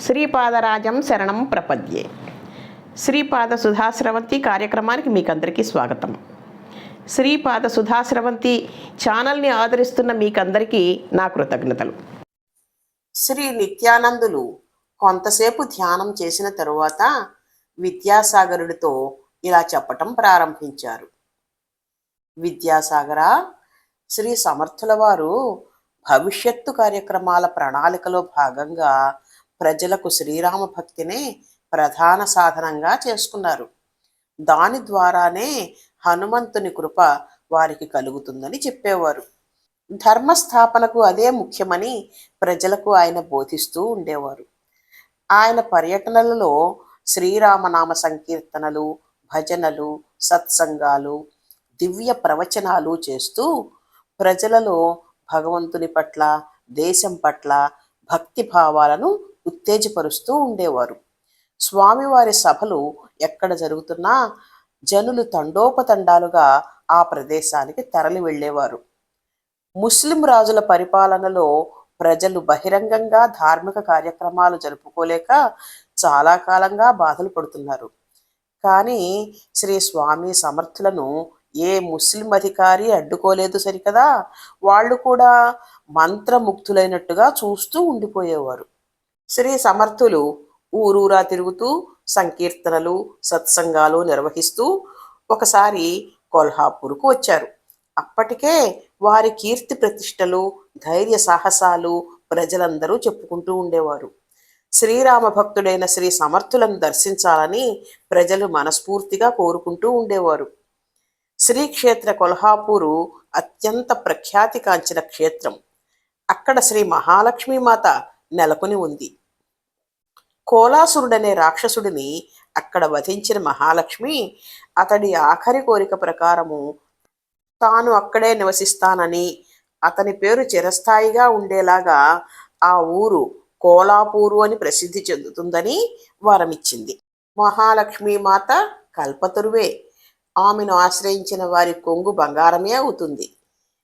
శ్రీపాదరాజం శరణం ప్రపద్యే. శ్రీపాద సుధాశ్రవంతి కార్యక్రమానికి మీకందరికీ స్వాగతం. శ్రీపాద సుధాశ్రవంతి ఛానల్ని ఆదరిస్తున్న మీకందరికీ నా కృతజ్ఞతలు. శ్రీ నిత్యానందులు కొంతసేపు ధ్యానం చేసిన తరువాత విద్యాసాగరుడితో ఇలా చెప్పటం ప్రారంభించారు. విద్యాసాగర శ్రీ సమర్థుల వారు భవిష్యత్తు కార్యక్రమాల ప్రణాళికలో భాగంగా ప్రజలకు శ్రీరామ భక్తినే ప్రధాన సాధనంగా చేసుకున్నారు. దాని ద్వారానే హనుమంతుని కృప వారికి కలుగుతుందని చెప్పేవారు. ధర్మస్థాపనకు అదే ముఖ్యమని ప్రజలకు ఆయన బోధిస్తూ ఉండేవారు. ఆయన పర్యటనలలో శ్రీరామనామ సంకీర్తనలు భజనలు సత్సంగాలు దివ్య ప్రవచనాలు చేస్తూ ప్రజలలో భగవంతుని పట్ల దేశం పట్ల భక్తి భావాలను ఉత్తేజపరుస్తూ ఉండేవారు. స్వామివారి సభలు ఎక్కడ జరుగుతున్నా జనులు తండోపతండాలుగా ఆ ప్రదేశానికి తరలి వెళ్ళేవారు. ముస్లిం రాజుల పరిపాలనలో ప్రజలు బహిరంగంగా ధార్మిక కార్యక్రమాలు జరుపుకోలేక చాలా కాలంగా బాధలు పడుతున్నారు. కానీ శ్రీ స్వామి సమర్థులను ఏ ముస్లిం అధికారి అడ్డుకోలేదు సరికదా? వాళ్ళు కూడా మంత్రముగ్ధులైనట్టుగా చూస్తూ ఉండిపోయేవారు. శ్రీ సమర్థులు ఊరూరా తిరుగుతూ సంకీర్తనలు సత్సంగాలు నిర్వహిస్తూ ఒకసారి కొల్హాపూర్కు వచ్చారు. అప్పటికే వారి కీర్తి ప్రతిష్టలు ధైర్య సాహసాలు ప్రజలందరూ చెప్పుకుంటూ ఉండేవారు. శ్రీరామ భక్తుడైన శ్రీ సమర్థులను దర్శించాలని ప్రజలు మనస్ఫూర్తిగా కోరుకుంటూ ఉండేవారు. శ్రీక్షేత్ర కొల్హాపూరు అత్యంత ప్రఖ్యాతి కాంచిన క్షేత్రం. అక్కడ శ్రీ మహాలక్ష్మీమాత నెలకొని ఉంది. కోలాసురుడనే రాక్షసుడిని అక్కడ వధించిన మహాలక్ష్మి అతడి ఆఖరి కోరిక ప్రకారము తాను అక్కడే నివసిస్తానని అతని పేరు చిరస్థాయిగా ఉండేలాగా ఆ ఊరు కోలాపూరు అని ప్రసిద్ధి చెందుతుందని వరమిచ్చింది. మహాలక్ష్మి మాత కల్పతరువే. ఆమెను ఆశ్రయించిన వారి కొంగు బంగారమే అవుతుంది.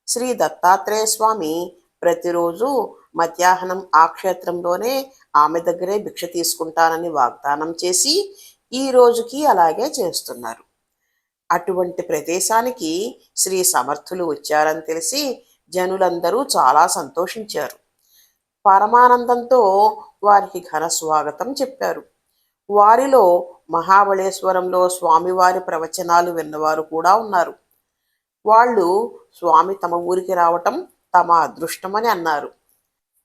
శ్రీ దత్తాత్రేయ స్వామి ప్రతిరోజు మధ్యాహ్నం ఆ క్షేత్రంలోనే ఆమె దగ్గరే భిక్ష తీసుకుంటానని వాగ్దానం చేసి ఈ రోజుకి అలాగే చేస్తున్నారు. అటువంటి ప్రదేశానికి శ్రీ సమర్థులు వచ్చారని తెలిసి జనులందరూ చాలా సంతోషించారు. పరమానందంతో వారికి ఘన స్వాగతం చెప్పారు. వారిలో మహాబళేశ్వరంలో స్వామివారి ప్రవచనాలు విన్నవారు కూడా ఉన్నారు. వాళ్ళు స్వామి తమ ఊరికి రావటం తమ అదృష్టమని అన్నారు.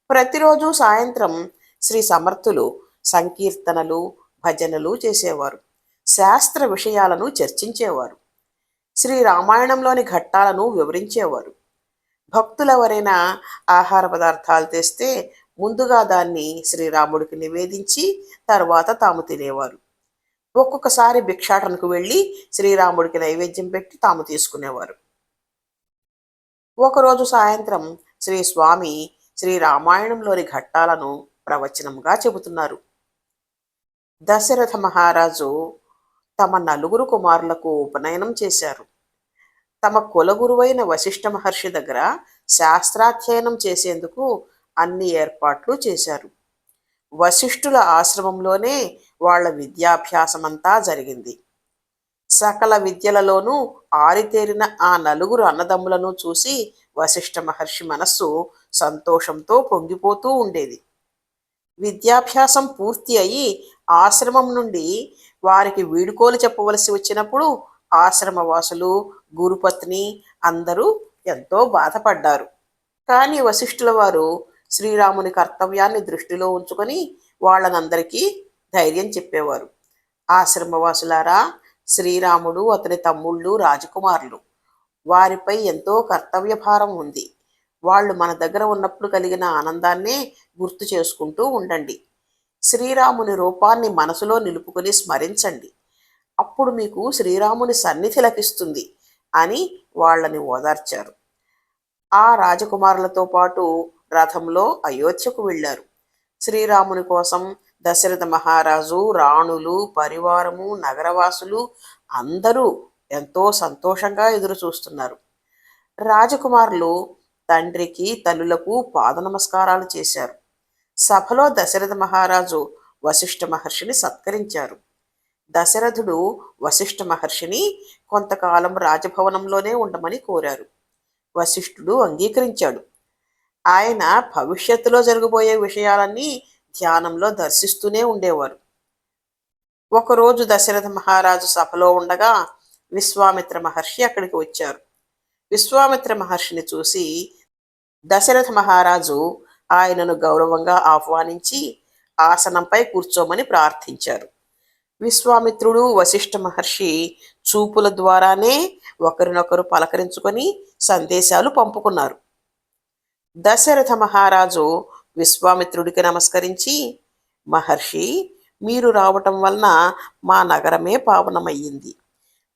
ప్రతిరోజు సాయంత్రం శ్రీ సమర్థులు సంకీర్తనలు భజనలు చేసేవారు. శాస్త్ర విషయాలను చర్చించేవారు. శ్రీ రామాయణంలోని ఘట్టాలను వివరించేవారు. భక్తులెవరైనా ఆహార పదార్థాలు తెస్తే ముందుగా దాన్ని శ్రీరాముడికి నివేదించి తర్వాత తాము తినేవారు. ఒక్కొక్కసారి భిక్షాటనకు వెళ్ళి శ్రీరాముడికి నైవేద్యం పెట్టి తాము తీసుకునేవారు. ఒకరోజు సాయంత్రం శ్రీ స్వామి శ్రీ రామాయణంలోని ఘట్టాలను ప్రవచనంగా చెబుతున్నారు. దశరథ మహారాజు తమ నలుగురు కుమారులకు ఉపనయనం చేశారు. తమ కులగురువైన వశిష్ఠ మహర్షి దగ్గర శాస్త్రాధ్యయనం చేసేందుకు అన్ని ఏర్పాట్లు చేశారు. వశిష్ఠుల ఆశ్రమంలోనే వాళ్ళ విద్యాభ్యాసమంతా జరిగింది. సకల విద్యలలోనూ ఆరితేరిన ఆ నలుగురు అన్నదమ్ములను చూసి వశిష్ఠ మహర్షి మనస్సు సంతోషంతో పొంగిపోతూ ఉండేది. విద్యాభ్యాసం పూర్తి అయి ఆశ్రమం నుండి వారికి వీడుకోలు చెప్పవలసి వచ్చినప్పుడు ఆశ్రమవాసులు గురుపత్ని అందరూ ఎంతో బాధపడ్డారు. కానీ వశిష్ఠుల వారు శ్రీరాముని కర్తవ్యాన్ని దృష్టిలో ఉంచుకొని వాళ్ళనందరికీ ధైర్యం చెప్పేవారు. ఆశ్రమవాసులారా శ్రీరాముడు అతని తమ్ముళ్ళు రాజకుమారులు. వారిపై ఎంతో కర్తవ్య భారం ఉంది. వాళ్ళు మన దగ్గర ఉన్నప్పుడు కలిగిన ఆనందాన్నే గుర్తు చేసుకుంటూ ఉండండి. శ్రీరాముని రూపాన్ని మనసులో నిలుపుకొని స్మరించండి. అప్పుడు మీకు శ్రీరాముని సన్నిధి లభిస్తుంది అని వాళ్ళని ఓదార్చారు. ఆ రాజకుమారులతో పాటు రథంలో అయోధ్యకు వెళ్ళారు. శ్రీరాముని కోసం దశరథ మహారాజు రాణులు పరివారము నగరవాసులు అందరూ ఎంతో సంతోషంగా ఎదురు చూస్తున్నారు. రాజకుమారులు తండ్రికి తల్లులకు పాద నమస్కారాలు చేశారు. సభలో దశరథ మహారాజు వశిష్ఠ మహర్షిని సత్కరించారు. దశరథుడు వశిష్ఠ మహర్షిని కొంతకాలం రాజభవనంలోనే ఉండమని కోరారు. వశిష్ఠుడు అంగీకరించాడు. ఆయన భవిష్యత్తులో జరగబోయే విషయాలన్నీ ధ్యానంలో దర్శిస్తూనే ఉండేవారు. ఒకరోజు దశరథ మహారాజు సభలో ఉండగా విశ్వామిత్ర మహర్షి అక్కడికి వచ్చారు. విశ్వామిత్ర మహర్షిని చూసి దశరథ మహారాజు ఆయనను గౌరవంగా ఆహ్వానించి ఆసనంపై కూర్చోమని ప్రార్థించారు. విశ్వామిత్రుడు వశిష్ఠ మహర్షి చూపుల ద్వారానే ఒకరినొకరు పలకరించుకొని సందేశాలు పంపుకున్నారు. దశరథ మహారాజు విశ్వామిత్రుడికి నమస్కరించి మహర్షి మీరు రావటం వలన మా నగరమే పావనమయ్యింది.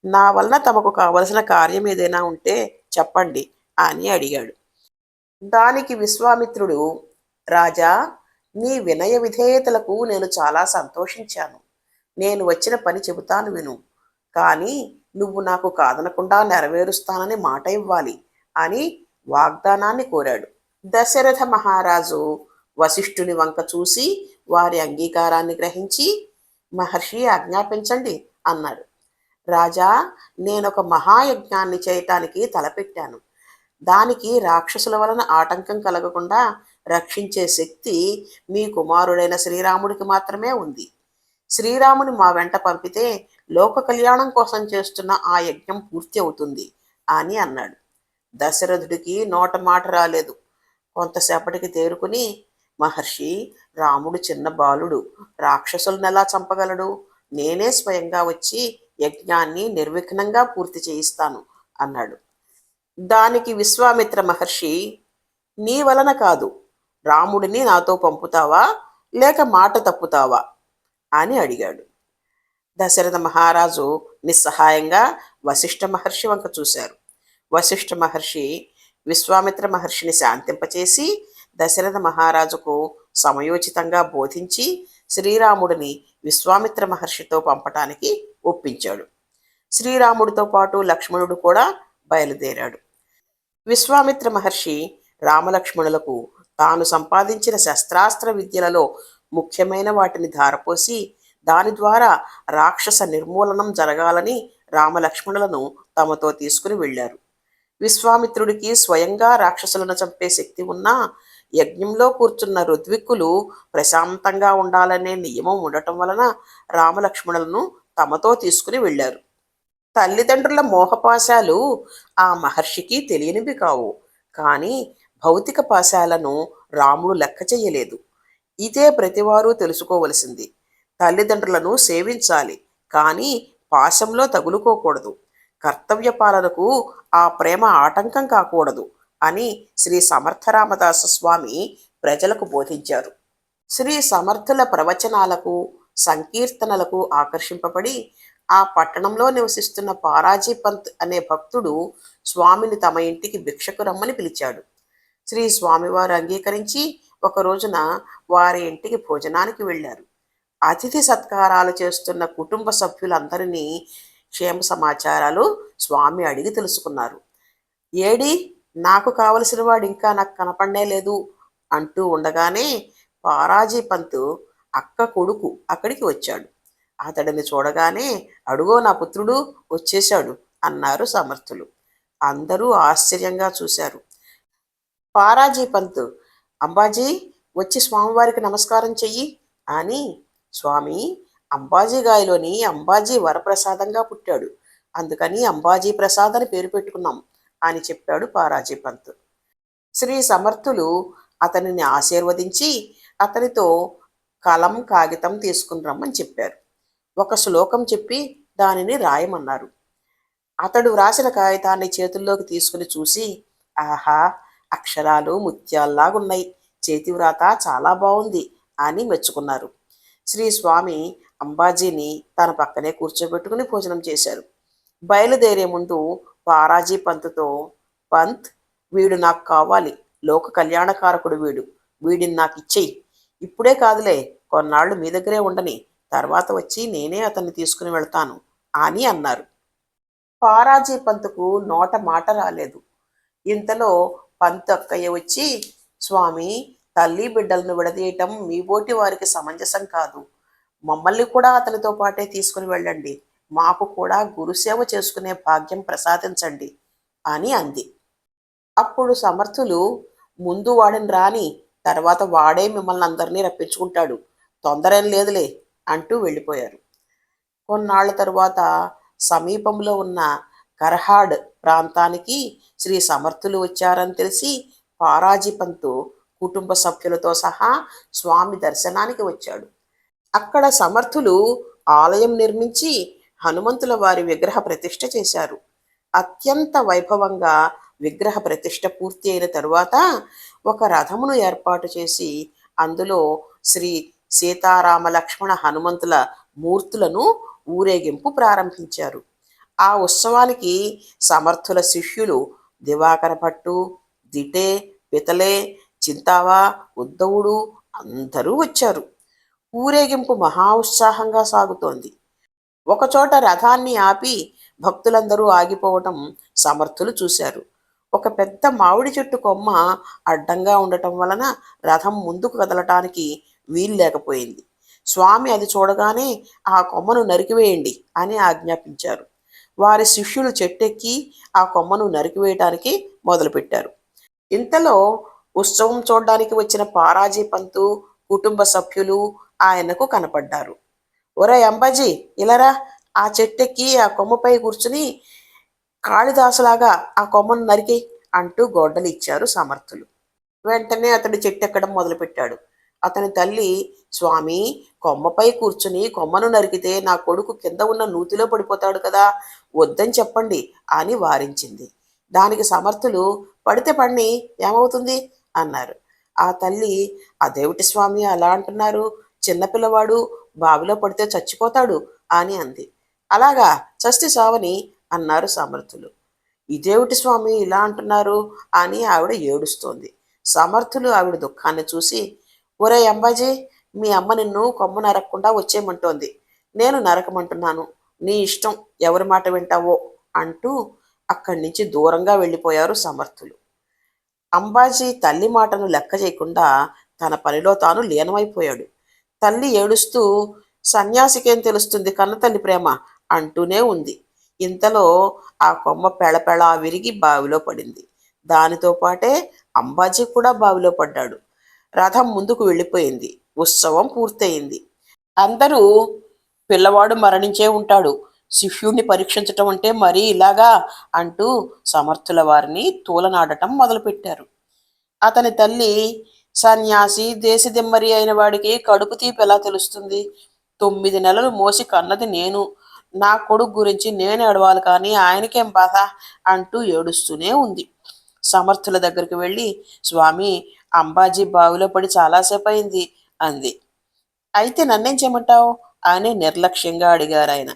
నా వలన తమకు కావలసిన కార్యం ఏదైనా ఉంటే చెప్పండి అని అడిగాడు. దానికి విశ్వామిత్రుడు రాజా నీ వినయ విధేయతలకు నేను చాలా సంతోషించాను. నేను వచ్చిన పని చెబుతాను విను. కానీ నువ్వు నాకు కాదనకుండా నెరవేరుస్తానని మాట ఇవ్వాలి అని వాగ్దానాన్ని కోరాడు. దశరథ మహారాజు వశిష్ఠుని వంక చూసి వారి అంగీకారాన్ని గ్రహించి మహర్షి ఆజ్ఞాపించండి అన్నాడు. రాజా నేనొక మహాయజ్ఞాన్ని చేయటానికి తలపెట్టాను. దానికి రాక్షసుల వలన ఆటంకం కలగకుండా రక్షించే శక్తి మీ కుమారుడైన శ్రీరాముడికి మాత్రమే ఉంది. శ్రీరాముని మా వెంట పంపితే లోక కళ్యాణం కోసం చేస్తున్న ఆ యజ్ఞం పూర్తి అవుతుంది అని అన్నాడు. దశరథుడికి నోట మాట రాలేదు. కొంతసేపటికి తేరుకుని మహర్షి రాముడు చిన్న బాలుడు రాక్షసులను ఎలా చంపగలడు? నేనే స్వయంగా వచ్చి యజ్ఞాన్ని నిర్విఘ్నంగా పూర్తి చేయిస్తాను అన్నాడు. దానికి విశ్వామిత్ర మహర్షి నీ వలన కాదు రాముడిని నాతో పంపుతావా? లేక మాట తప్పుతావా? అని అడిగాడు. దశరథ మహారాజు నిస్సహాయంగా వశిష్ఠ మహర్షి వంక చూశారు. వశిష్ఠ మహర్షి విశ్వామిత్ర మహర్షిని శాంతింపచేసి దశరథ మహారాజుకు సమయోచితంగా బోధించి శ్రీరాముడిని విశ్వామిత్ర మహర్షితో పంపటానికి ఒప్పించాడు. శ్రీరాముడితో పాటు లక్ష్మణుడు కూడా బయలుదేరాడు. విశ్వామిత్ర మహర్షి రామలక్ష్మణులకు తాను సంపాదించిన శస్త్రాస్త్ర విద్యలలో ముఖ్యమైన వాటిని ధారపోసి దాని ద్వారా రాక్షస నిర్మూలనం జరగాలని రామలక్ష్మణులను తమతో తీసుకుని వెళ్ళారు. విశ్వామిత్రుడికి స్వయంగా రాక్షసులను చంపే శక్తి ఉన్నా యజ్ఞంలో కూర్చున్న రుద్విక్కులు ప్రశాంతంగా ఉండాలనే నియమం ఉండటం వలన రామలక్ష్మణులను తమతో తీసుకుని వెళ్ళారు. తల్లిదండ్రుల మోహపాశాలు ఆ మహర్షికి తెలియనివి కావు. కానీ భౌతిక పాశాలను రాముడు లెక్క చేయలేదు. ఇదే ప్రతివారు తెలుసుకోవలసింది. తల్లిదండ్రులను సేవించాలి. కానీ పాశంలో తగులుకోకూడదు. కర్తవ్య పాలనకు ఆ ప్రేమ ఆటంకం కాకూడదు అని శ్రీ సమర్థరామదాస స్వామి ప్రజలకు బోధించారు. శ్రీ సమర్థుల ప్రవచనాలకు సంకీర్తనలకు ఆకర్షింపబడి ఆ పట్టణంలో నివసిస్తున్న పారాజీ పంత్ అనే భక్తుడు స్వామిని తమ ఇంటికి భిక్షకు రమ్మని పిలిచాడు. శ్రీ స్వామివారు అంగీకరించి ఒక రోజున వారి ఇంటికి భోజనానికి వెళ్ళారు. అతిథి సత్కారాలు చేస్తున్న కుటుంబ సభ్యులందరినీ క్షేమ సమాచారాలు స్వామి అడిగి తెలుసుకున్నారు. ఏడి నాకు కావలసిన వాడు ఇంకా నాకు కనపడనే లేదు అంటూ ఉండగానే పారాజీ పంతు అక్క కొడుకు అక్కడికి వచ్చాడు. అతడిని చూడగానే అడుగో నా పుత్రుడు వచ్చేశాడు అన్నారు సమర్థులు. అందరూ ఆశ్చర్యంగా చూశారు. పారాజీ పంతు అంబాజీ వచ్చి స్వామివారికి నమస్కారం చెయ్యి అని స్వామి అంబాజీగాయలోని అంబాజీ వరప్రసాదంగా పుట్టాడు. అందుకని అంబాజీ ప్రసాద్ అని పేరు పెట్టుకున్నాం అని చెప్పాడు పారాజీ పంత్. శ్రీ సమర్థులు అతనిని ఆశీర్వదించి అతనితో కలం కాగితం తీసుకుని రమ్మని చెప్పారు. ఒక శ్లోకం చెప్పి దానిని రాయమన్నారు. అతడు వ్రాసిన కాగితాన్ని చేతుల్లోకి తీసుకుని చూసి ఆహా అక్షరాలు ముత్యాల్లాగున్నాయి. చేతి వ్రాత చాలా బాగుంది అని మెచ్చుకున్నారు. శ్రీ స్వామి అంబాజీని తన పక్కనే కూర్చోబెట్టుకుని భోజనం చేశారు. బయలుదేరే ముందు పారాజీ పంతుతో పంత్ వీడు నాకు కావాలి. లోక కళ్యాణకారకుడు వీడు. వీడిని నాకు ఇచ్చేయి. ఇప్పుడే కాదులే కొన్నాళ్ళు మీ దగ్గరే ఉండని. తర్వాత వచ్చి నేనే అతన్ని తీసుకుని వెళ్తాను అని అన్నారు. పారాజీ పంతుకు నోట మాట రాలేదు. ఇంతలో పంతు అక్కయ్య వచ్చి స్వామి తల్లి బిడ్డలను విడదీయటం మీ బోటి వారికి సమంజసం కాదు. మమ్మల్ని కూడా అతనితో పాటే తీసుకుని వెళ్ళండి. మాకు కూడా గురుసేవ చేసుకునే భాగ్యం ప్రసాదించండి అని అంది. అప్పుడు సమర్థులు ముందు వాడిని రాని తర్వాత వాడే మిమ్మల్ని అందరినీ రప్పించుకుంటాడు. తొందర ఏం లేదులే అంటూ వెళ్ళిపోయారు. కొన్నాళ్ళ తరువాత సమీపంలో ఉన్న కర్హాడ్ ప్రాంతానికి శ్రీ సమర్థులు వచ్చారని తెలిసి పారాజీపంతు కుటుంబ సభ్యులతో సహా స్వామి దర్శనానికి వచ్చాడు. అక్కడ సమర్థులు ఆలయం నిర్మించి హనుమంతుల వారి విగ్రహ ప్రతిష్ఠ చేశారు. అత్యంత వైభవంగా విగ్రహ ప్రతిష్ఠ పూర్తి అయిన తరువాత ఒక రథమును ఏర్పాటు చేసి అందులో శ్రీ సీతారామ లక్ష్మణ హనుమంతుల మూర్తులను ఊరేగింపు ప్రారంభించారు. ఆ ఉత్సవానికి సమర్థుల శిష్యులు దివాకర భట్టు దిటే పితలే చింతావా ఉద్ధవుడు అందరూ వచ్చారు. ఊరేగింపు మహా ఉత్సాహంగా సాగుతోంది. ఒకచోట రథాన్ని ఆపి భక్తులందరూ ఆగిపోవటం సమర్థులు చూశారు. ఒక పెద్ద మామిడి చెట్టు కొమ్మ అడ్డంగా ఉండటం వలన రథం ముందుకు కదలటానికి వీలు లేకపోయింది. స్వామి అది చూడగానే ఆ కొమ్మను నరికివేయండి అని ఆజ్ఞాపించారు. వారి శిష్యులు చెట్టెక్కి ఆ కొమ్మను నరికివేయటానికి మొదలుపెట్టారు. ఇంతలో ఉత్సవం చూడడానికి వచ్చిన పారాజీ పంతు కుటుంబ సభ్యులు ఆయనకు కనపడ్డారు. ఒరే అంబాజీ ఇలారా? ఆ చెట్టెక్కి ఆ కొమ్మపై కూర్చుని కాళిదాసులాగా ఆ కొమ్మను నరికి అంటూ గోడ్డలు ఇచ్చారు సమర్థులు. వెంటనే అతడు చెట్టెక్కడం మొదలుపెట్టాడు. అతని తల్లి స్వామి కొమ్మపై కూర్చుని కొమ్మను నరికితే నా కొడుకు కింద ఉన్న నూతిలో పడిపోతాడు కదా వద్దని చెప్పండి అని వారించింది. దానికి సమర్థులు పడితే పడిని ఏమవుతుంది? అన్నారు. ఆ తల్లి అదేమిటి స్వామి అలా అంటున్నారు? చిన్నపిల్లవాడు బావిలో పడితే చచ్చిపోతాడు అని అంది. అలాగా చస్తి సావని అన్నారు సమర్థులు. ఇదేమిటి స్వామి ఇలా అంటున్నారు? అని ఆవిడ ఏడుస్తోంది. సమర్థులు ఆవిడ దుఃఖాన్ని చూసి ఒరే అంబాజీ మీ అమ్మ నిన్ను కొమ్ము నరకకుండా వచ్చేయమంటోంది. నేను నరకమంటున్నాను. నీ ఇష్టం ఎవరి మాట వింటావో? అంటూ అక్కడి నుంచి దూరంగా వెళ్ళిపోయారు సమర్థులు. అంబాజీ తల్లి మాటను లెక్క చేయకుండా తన పనిలో తాను లీనమైపోయాడు. తల్లి ఏడుస్తూ సన్యాసికేం తెలుస్తుంది కన్న తల్లి ప్రేమ? అంటూనే ఉంది. ఇంతలో ఆ కొమ్మ పెళపెళా విరిగి బావిలో పడింది. దానితో పాటే అంబాజీ కూడా బావిలో పడ్డాడు. రథం ముందుకు వెళ్ళిపోయింది. ఉత్సవం పూర్తయింది. అందరూ పిల్లవాడు మరణించే ఉంటాడు. శిష్యుణ్ణి పరీక్షించటం అంటే మరీ ఇలాగా అంటూ సమర్థుల వారిని తూలనాడటం మొదలుపెట్టారు. అతని తల్లి సన్యాసి దేశదిమ్మరి అయిన వాడికి కడుపు తీపి ఎలా తెలుస్తుంది? తొమ్మిది నెలలు మోసి కన్నది నేను. నా కొడుకు గురించి నేను ఏడవాలి కానీ ఆయనకేం బాధ? అంటూ ఏడుస్తూనే ఉంది. సమర్థుల దగ్గరికి వెళ్ళి స్వామి అంబాజీ బావిలో పడి చాలాసేపు అయింది అంది. అయితే నన్నేం చేయమంటావు? అని నిర్లక్ష్యంగా అడిగారు ఆయన.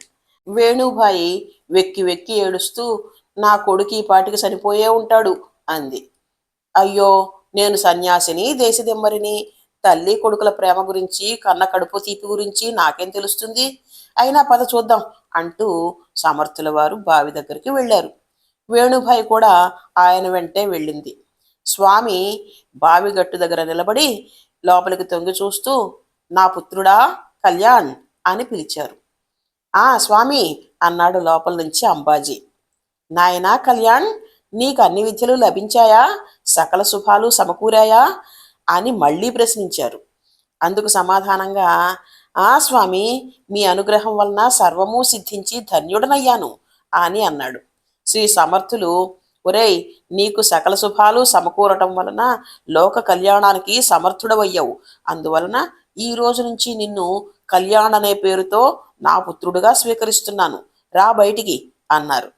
వేణుభాయి వెక్కి వెక్కి ఏడుస్తూ నా కొడుకు ఈ పాటికి చనిపోయే ఉంటాడు అంది. అయ్యో నేను సన్యాసిని దేశదిమ్మరిని తల్లి కొడుకుల ప్రేమ గురించి కన్న కడుపు తీపి గురించి నాకేం తెలుస్తుంది? అయినా పద చూద్దాం అంటూ సమర్థుల వారు బావి దగ్గరికి వెళ్ళారు. వేణుభాయ్ కూడా ఆయన వెంటే వెళ్ళింది. స్వామి బావి గట్టు దగ్గర నిలబడి లోపలికి తొంగి చూస్తూ నా పుత్రుడా కళ్యాణ్ అని పిలిచారు. ఆ స్వామి అన్నాడు లోపల నుంచి అంబాజీ. నాయనా కళ్యాణ్ నీకు అన్ని విద్యలు లభించాయా? సకల శుభాలు సమకూరాయా? అని మళ్ళీ ప్రశ్నించారు. అందుకు సమాధానంగా ఆ స్వామి మీ అనుగ్రహం వలన సర్వము సిద్ధించి ధన్యుడనయ్యాను అని అన్నాడు. శ్రీ సమర్థులు ఒరేయ్ నీకు సకల శుభాలు సమకూరటం వలన లోక కళ్యాణానికి సమర్థుడవయ్యావు. అందువలన ఈ రోజు నుంచి నిన్ను కళ్యాణ్ అనే పేరుతో నా పుత్రుడుగా స్వీకరిస్తున్నాను. రా బయటికి అన్నారు.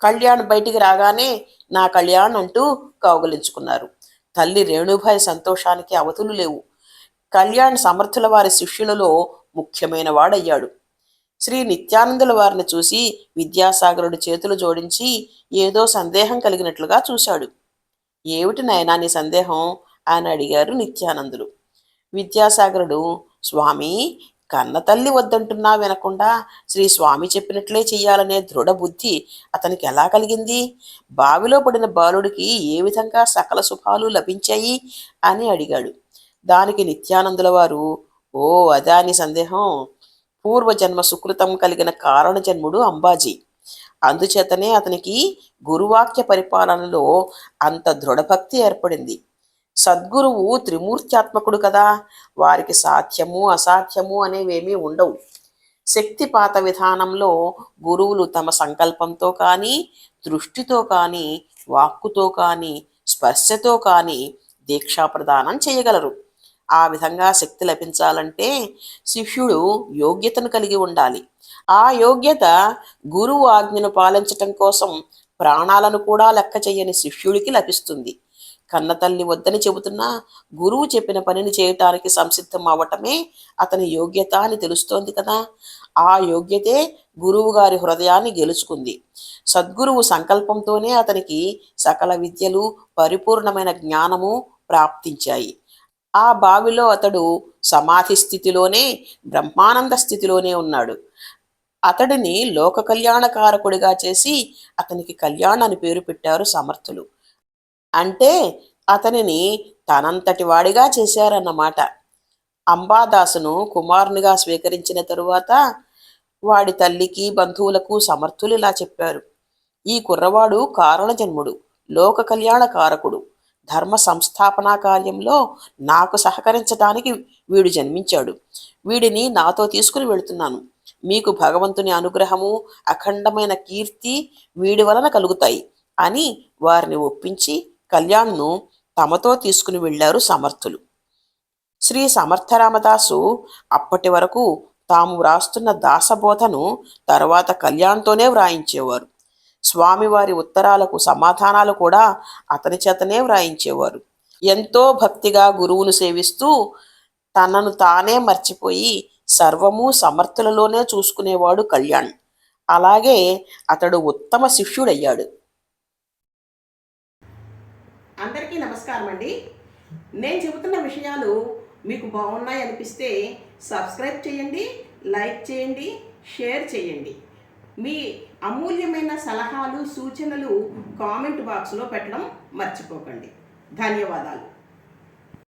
కళ్యాణ్ బయటికి రాగానే నా కళ్యాణ్ అంటూ కౌగలించుకున్నారు. తల్లి రేణుభాయ్ సంతోషానికి అవతులు లేవు. కళ్యాణ్ సమర్థుల వారి శిష్యులలో ముఖ్యమైన వాడయ్యాడు. శ్రీ నిత్యానందుల వారిని చూసి విద్యాసాగరుడు చేతులు జోడించి ఏదో సందేహం కలిగినట్లుగా చూశాడు. ఏమిటి నాయనా నీ సందేహం? అని అడిగారు నిత్యానందులు. విద్యాసాగరుడు స్వామి కన్నతల్లి వద్దంటున్నా వినకుండా శ్రీ స్వామి చెప్పినట్లే చెయ్యాలనే దృఢ బుద్ధి అతనికి ఎలా కలిగింది? బావిలో పడిన బాలుడికి ఏ విధంగా సకల శుభాలు లభించాయి అని అడిగాడు. దానికి నిత్యానందుల వారు ఓ అదాని సందేహం. పూర్వజన్మ సుకృతం కలిగిన కారణ జన్ముడు అంబాజీ. అందుచేతనే అతనికి గురువాక్య పరిపాలనలో అంత దృఢభక్తి ఏర్పడింది. సద్గురువు త్రిమూర్త్యాత్మకుడు కదా. వారికి సాధ్యము అసాధ్యము అనేవేమీ ఉండవు. శక్తిపాత విధానంలో గురువులు తమ సంకల్పంతో కానీ దృష్టితో కానీ వాక్కుతో కానీ స్పర్శతో కానీ దీక్షా ప్రదానం చేయగలరు. ఆ విధంగా శక్తి లభించాలంటే శిష్యుడు యోగ్యతను కలిగి ఉండాలి. ఆ యోగ్యత గురువు ఆజ్ఞను పాలించటం కోసం ప్రాణాలను కూడా లెక్క చేయని శిష్యుడికి లభిస్తుంది. కన్నతల్లి వద్దని చెబుతున్నా గురువు చెప్పిన పనిని చేయటానికి సంసిద్ధం అవ్వటమే అతని యోగ్యత అని తెలుస్తోంది కదా. ఆ యోగ్యతే గురువు గారి హృదయాన్ని గెలుచుకుంది. సద్గురువు సంకల్పంతోనే అతనికి సకల విద్యలు పరిపూర్ణమైన జ్ఞానము ప్రాప్తించాయి. ఆ బావిలో అతడు సమాధి స్థితిలోనే బ్రహ్మానంద స్థితిలోనే ఉన్నాడు. అతడిని లోక కళ్యాణకారకుడిగా చేసి అతనికి కళ్యాణ్ అని పేరు పెట్టారు సమర్థులు. అంటే అతనిని తనంతటి వాడిగా చేశారన్నమాట. అంబాదాసును కుమారునిగా స్వీకరించిన తరువాత వాడి తల్లికి బంధువులకు సమర్థులు ఇలా చెప్పారు. ఈ కుర్రవాడు కారణజన్ముడు లోక కళ్యాణ కారకుడు ధర్మ సంస్థాపనా కార్యంలో నాకు సహకరించడానికి వీడు జన్మించాడు. వీడిని నాతో తీసుకుని వెళుతున్నాను. మీకు భగవంతుని అనుగ్రహము అఖండమైన కీర్తి వీడి వలన కలుగుతాయి అని వారిని ఒప్పించి కళ్యాణ్ను తమతో తీసుకుని వెళ్ళారు సమర్థులు. శ్రీ సమర్థరామదాసు అప్పటి వరకు తాము వ్రాస్తున్న దాసబోధను తర్వాత కళ్యాణ్తోనే వ్రాయించేవారు. స్వామివారి ఉత్తరాలకు సమాధానాలు కూడా అతని చేతనే వ్రాయించేవారు. ఎంతో భక్తిగా గురువును సేవిస్తూ తనను తానే మర్చిపోయి సర్వము సమర్థులలోనే చూసుకునేవాడు కళ్యాణ్. అలాగే అతడు ఉత్తమ శిష్యుడయ్యాడు. అందరికీ నమస్కారం అండి నేను చెబుతున్న విషయాలు మీకు బాగున్నాయి అనిపిస్తే సబ్స్క్రైబ్ చేయండి లైక్ చేయండి షేర్ చేయండి. మీ అమూల్యమైన సలహాలు సూచనలు కామెంట్ బాక్స్లో పెట్టడం మర్చిపోకండి. ధన్యవాదాలు.